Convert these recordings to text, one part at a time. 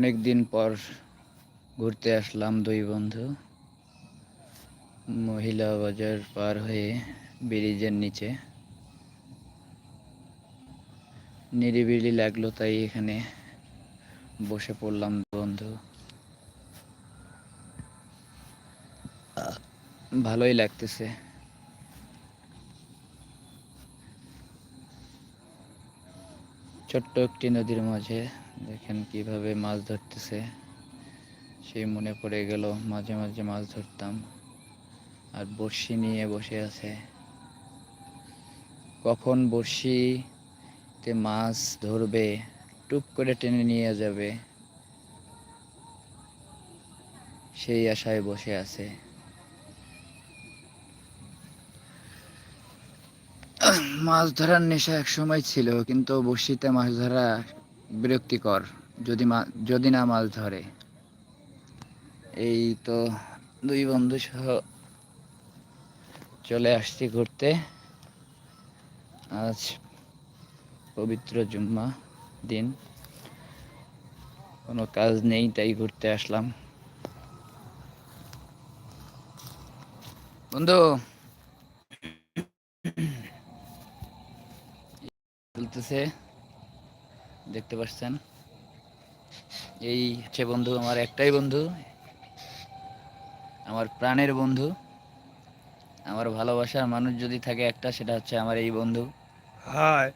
অনেক দিন পর ঘুরতে আসলাম দুই বন্ধু। মহিলা বাজার পার হয়ে ব্রিজের নিচে। নিরিবিলি লাগল তাই এখানে বসে পড়লাম বন্ধু। ভালোই লাগতেছে। ছোট্ট একটি নদীর মাঝে দেখেন কীভাবে মাছ ধরতেছে। সেই মনে পড়ে গেল মাঝে মাঝে মাছ ধরতাম। আর বড়শি নিয়ে বসে আছে। কখন বড়শিতে মাছ ধরবে, টুপ করে টেনে নিয়ে যাবে। সেই আশায় বসে আছে। মাছ ধরার নেশা এক সময় ছিল, কিন্তু বড়শিতে মাছ ধরা বিরক্তিকর, যদি মা, যদি না মাছ ধরে। এই তো দুই বন্ধু সহ চলে আসছি ঘুরতে। আজ পবিত্র জুম্মা দিন। কোনো কাজ নেই, তাই ঘুরতে আসলাম। বন্ধু! চলতেছে। দেখতে পাচ্ছেন। এই হচ্ছে বন্ধু আমার একটাই বন্ধু আমার প্রাণের বন্ধু আমার ভালোবাসার মানুষ যদি থাকে একটা সেটা হচ্ছে আমার এই বন্ধু। হাই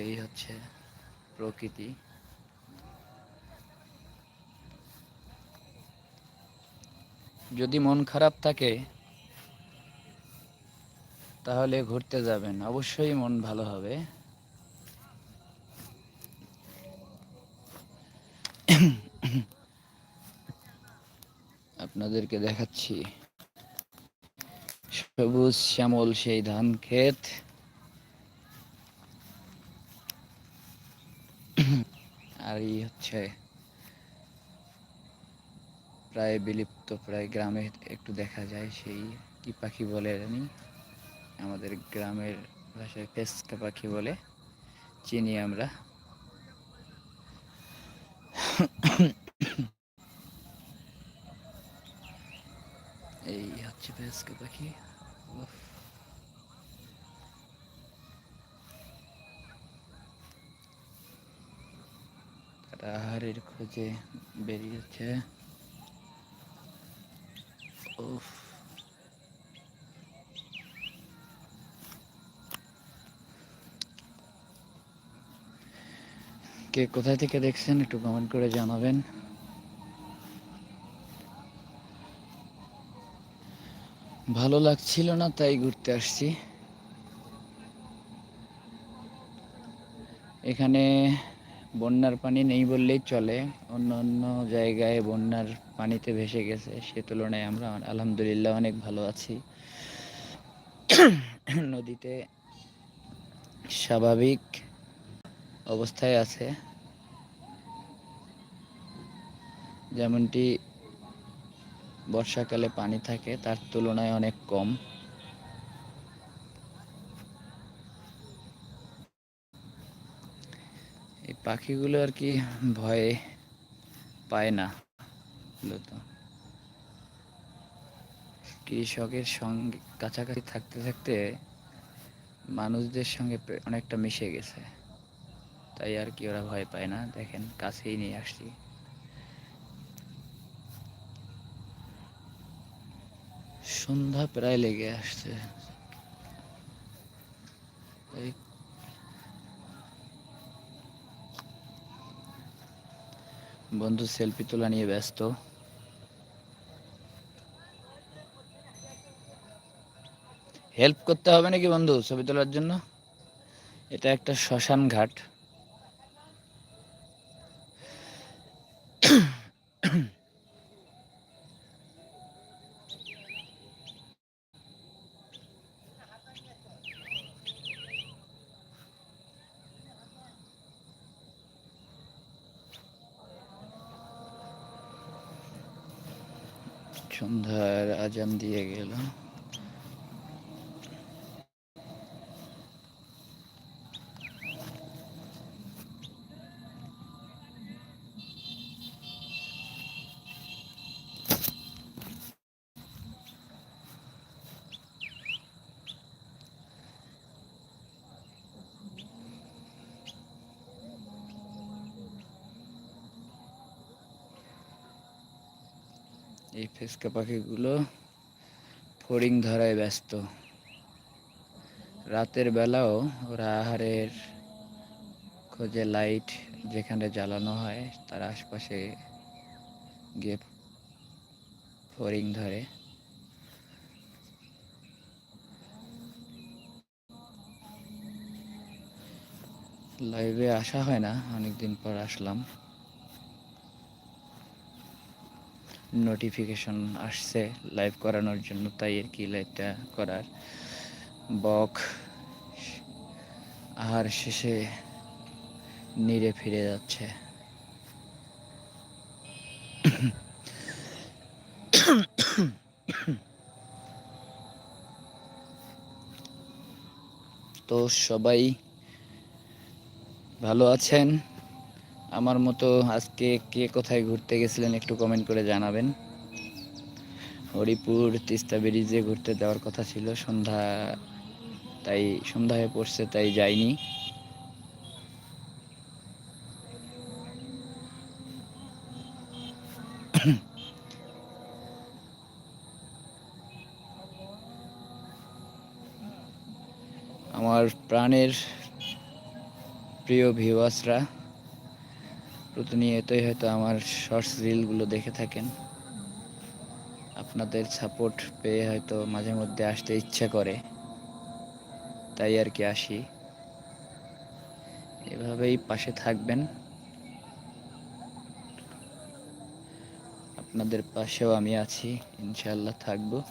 এই হচ্ছে প্রকৃতি। যদি মন খারাপ থাকে তাহলে ঘুরতে যাবেন, অবশ্যই মন ভালো হবে। আপনাদেরকে দেখাচ্ছি। সবুজ শ্যামল সেই ধান ক্ষেত। আর এই হচ্ছে প্রায় বিলুপ্ত, প্রায় গ্রামে একটু দেখা যায়, সেই কি পাখি বলে জানি। আমাদের গ্রামের ভাষায় ফেসকা পাখি বলে চিনি আমরা। এই হচ্ছে ফেসকা পাখি। তারা আহারের খোঁজে বেরিয়েছে। উফ। কে কোথায় থেকে দেখছেন, একটু কমেন্ট করে জানাবেন। ভালো লাগছিল না, তাই ঘুরতে আসছি। এখানে বন্যার পানি নেই বললেই চলে। অন্য অন্য জায়গায় বন্যার পানিতে ভেসে গেছে, সে তুলনায় আমরা আলহামদুলিল্লাহ অনেক ভালো আছি। নদীতে স্বাভাবিক অবস্থায় আছে। যেমনটি বর্ষাকালে পানি থাকে, তার তুলনায় অনেক কম। এই পাখিগুলো আর কি ভয়ে পায় না কৃষকের সঙ্গে কাছাকাছি থাকতে থাকতে মানুষদের সঙ্গে অনেকটা মিশে গেছে। তাই আর কি ওরা ভয় পায় না। দেখেন, কাছেই নিয়ে আসছি। সন্ধ্যা প্রায় লেগে আসছে। বন্ধু সেলফি তোলা নিয়ে ব্যস্ত। হেল্প করতে হবে নাকি বন্ধু ছবি তোলার জন্য? এটা একটা শ্মশান ঘাট। সন্ধ্যার আজান দিয়ে গেল। এই ফেসকা পাখিগুলো ফড়িং ধরায় ব্যস্ত। রাতের বেলাও ওরা আহারের খোঁজে লাইট যেখানে জ্বালানো হয়, তার আশপাশে গিয়ে ফড়িং ধরে। লাইভে আসা হয় না, অনেকদিন পর আসলাম। নোটিফিকেশন আসছে লাইভ করানোর জন্য, তাই আর কি লাইভটা করার। বক আর শেষে নিরে ফিরে যাচ্ছে। তো সবাই ভালো আছেন? আমার মতো আজকে কে কোথায় ঘুরতে গেছিলেন একটু কমেন্ট করে জানাবেন। হরিপুর, তিস্তা ব্রিজে ঘুরতে যাওয়ার কথা ছিল, সন্ধ্যা তাই সন্ধ্যা হয়ে পড়ছে, তাই যাইনি। আমার প্রাণের প্রিয় ভিউয়ার্সরা প্রতিনিয়তই হয়তো আমার শর্টস রিলগুলো দেখে থাকেন। আপনাদের সাপোর্ট পেয়ে হয়তো মাঝে মধ্যে আসতে ইচ্ছা করে। তাই আর কি আসি। এভাবেই পাশে থাকবেন। আপনাদের পাশেও আমি আছি। ইনশাল্লাহ থাকব।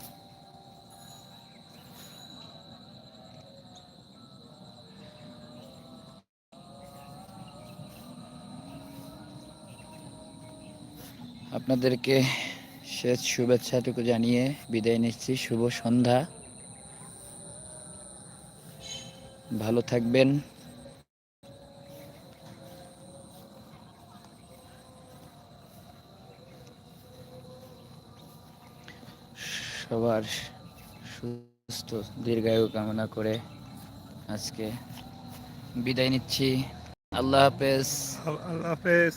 আপনাদেরকে শেষ শুভেচ্ছাটুকু জানিয়ে বিদায় নিচ্ছি। শুভ সন্ধ্যা। ভালো থাকবেন। সবার সুস্থ, দীর্ঘায়ু কামনা করে আজকে বিদায় নিচ্ছি। আল্লাহ হাফেজ। আল্লাহ হাফেজ।